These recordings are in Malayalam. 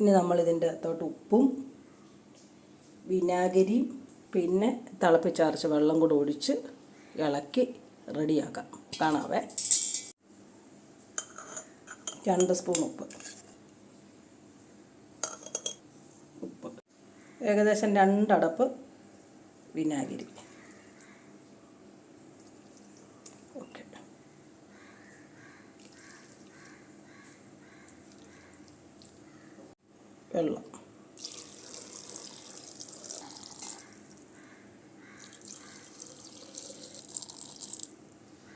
ഇനി നമ്മൾ ഇതിന്റെ അകത്തോട്ട് ഉപ്പും വിനാഗിരിയും പിന്നെ തിളപ്പിച്ചാർച്ച വെള്ളം കൂടെ ഒഴിച്ച് ഇളക്കി റെഡിയാക്കാം. കാണാവേ. രണ്ട് സ്പൂൺ ഉപ്പ്. ഉപ്പ്. ഏകദേശം രണ്ടടപ്പ് വിനാഗിരി. വെള്ളം.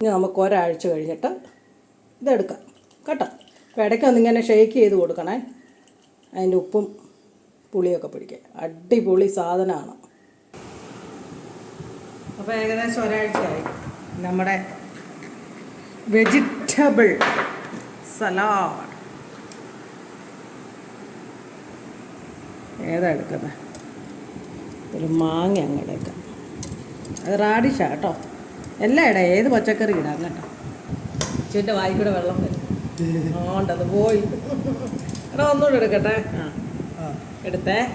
ഇനി നമുക്ക് ഒരാഴ്ച കഴിഞ്ഞിട്ട് ഇതെടുക്കാം. കേട്ടോ? അപ്പോൾ ഇടയ്ക്ക് ഇങ്ങനെ ഷേക്ക് ചെയ്ത് കൊടുക്കണേ. അതിന്റെ ഉപ്പും പുളിയൊക്കെ പിടിക്കുക അടിപൊളി സാധനമാണ്. അപ്പോൾ ഏകദേശം ഒരാഴ്ചയായി. നമ്മുടെ വെജിറ്റബിൾ സലാഡ് ഏതാ എടുക്കുന്നത്? ഒരു മാങ്ങ അങ്ങ് എടുക്കാം. അത് റാഡിഷാ കേട്ടോ. എല്ലാം ഇടാം. ഏത് പച്ചക്കറി ഇടാം കേട്ടോ. ചേന്റെ വായിക്കൂടെ വെള്ളം വരും. ആണ്ടത് പോയി. എടാ ഒന്നുകൂടെ എടുക്കട്ടെ. ആ. എടുത്തേ.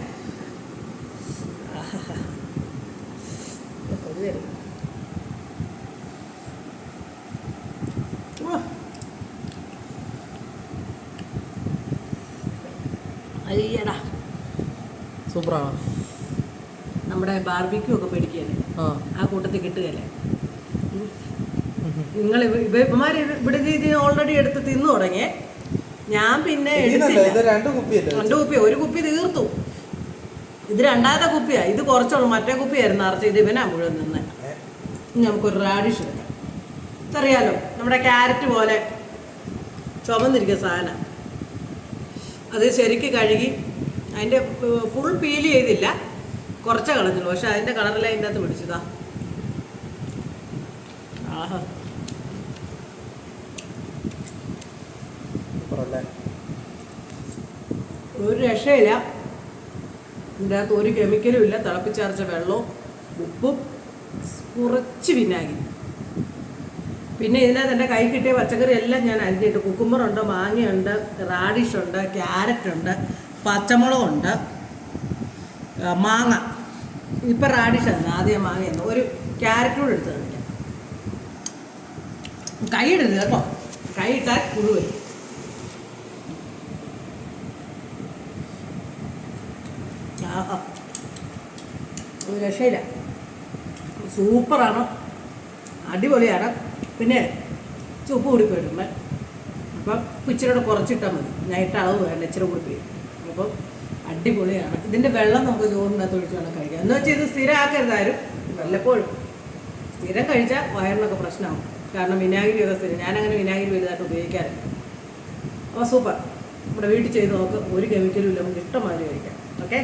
അയ്യടാ. സൂപ്പറാണോ. നമ്മുടെ ബാർബിക്യൂ ഒക്കെ പേടിക്കുകയല്ലേ? ആ. കൂട്ടത്തിൽ കിട്ടുകയല്ലേ? നിങ്ങൾ ഇവന്മാർ ഇവിടെ ഇത് ഓൾറെഡി എടുത്ത് തിന്നു തുടങ്ങിയേ ഞാൻ പിന്നെ രണ്ട് കുപ്പി ഒരു കുപ്പി തീർത്തു. ഇത് രണ്ടാമത്തെ കുപ്പിയാ. ഇത് കുറച്ചുള്ളൂ. മറ്റേ കുപ്പിയായിരുന്നു നിറച്ച് ഇത് ഇവനാ മുഴുവൻ നിന്ന് നമുക്കൊരു റാഡിഷ് എടുക്കാം. ഇതറിയാലോ നമ്മുടെ ക്യാരറ്റ് പോലെ ചുമന്നിരിക്കുന്ന സാധനം. അത് ശരിക്ക് കഴുകി അതിന്റെ ഫുൾ പീൽ ചെയ്തില്ല. കുറച്ച് കളഞ്ഞുള്ളൂ പക്ഷെ അതിന്റെ കളറിലെ അതിന്റെ അകത്ത് പിടിച്ചതാ ആഹാ. ഒരു രക്ഷയില്ല. ഇതിന്റെ അകത്ത് ഒരു കെമിക്കലും ഇല്ല. തിളപ്പിച്ചരച്ച വെള്ളവും ഉപ്പും കുറച്ച് വിനാഗിരി. പിന്നെ ഇതിനകത്ത് എന്റെ കൈ കിട്ടിയ പച്ചക്കറി എല്ലാം ഞാൻ അരിഞ്ഞിട്ട് കുക്കുമ്പറുണ്ട് മാങ്ങയുണ്ട് റാഡിഷ് ഉണ്ട് ക്യാരറ്റ് ഉണ്ട് പച്ചമുളകുണ്ട് മാങ്ങ. ഇപ്പം റാഡിഷാണ് ആദ്യം മാങ്ങയെന്ന് ഒരു ക്യാരറ്റ് കൂടെ എടുത്ത് കാണിക്കാം. കൈ ഇടരുത് കേട്ടോ. കൈ ഇട്ടാൽ പുഴു രക്ഷയില്ല. സൂപ്പറാണ് അടിപൊളിയാണ്. പിന്നെ ചുപ്പ് കൂടി പോയിട്ടുണ്ട് അപ്പം ഇച്ചിരി കുറച്ചിട്ടാൽ മതി. നൈറ്റ് അളവ് വേണ്ട ഇച്ചിരി കൂടി പോയി അപ്പം അടിപൊളിയാണ്. ഇതിന്റെ വെള്ളം നമുക്ക് ചോറിനകത്ത് ഒഴിച്ച് വേണം കഴിക്കാം. എന്ന് വെച്ചാൽ ഇത് സ്ഥിരമാക്കരുതാരും വല്ലപ്പോഴും. സ്ഥിരം കഴിച്ചാൽ വയറിനൊക്കെ പ്രശ്നമാവും. കാരണം വിനാഗിരി ഒക്കെ സ്ഥിരം. ഞാനങ്ങനെ വിനാഗിരി വലുതായിട്ട് ഉപയോഗിക്കാറില്ല. അപ്പോൾ സൂപ്പർ. നമ്മുടെ വീട്ടിൽ ചെയ്ത് നോക്ക്. ഒരു കെമിക്കലും ഇല്ല. നമുക്ക് ഇഷ്ടമാതിരി കഴിക്കാം. ഓക്കെ?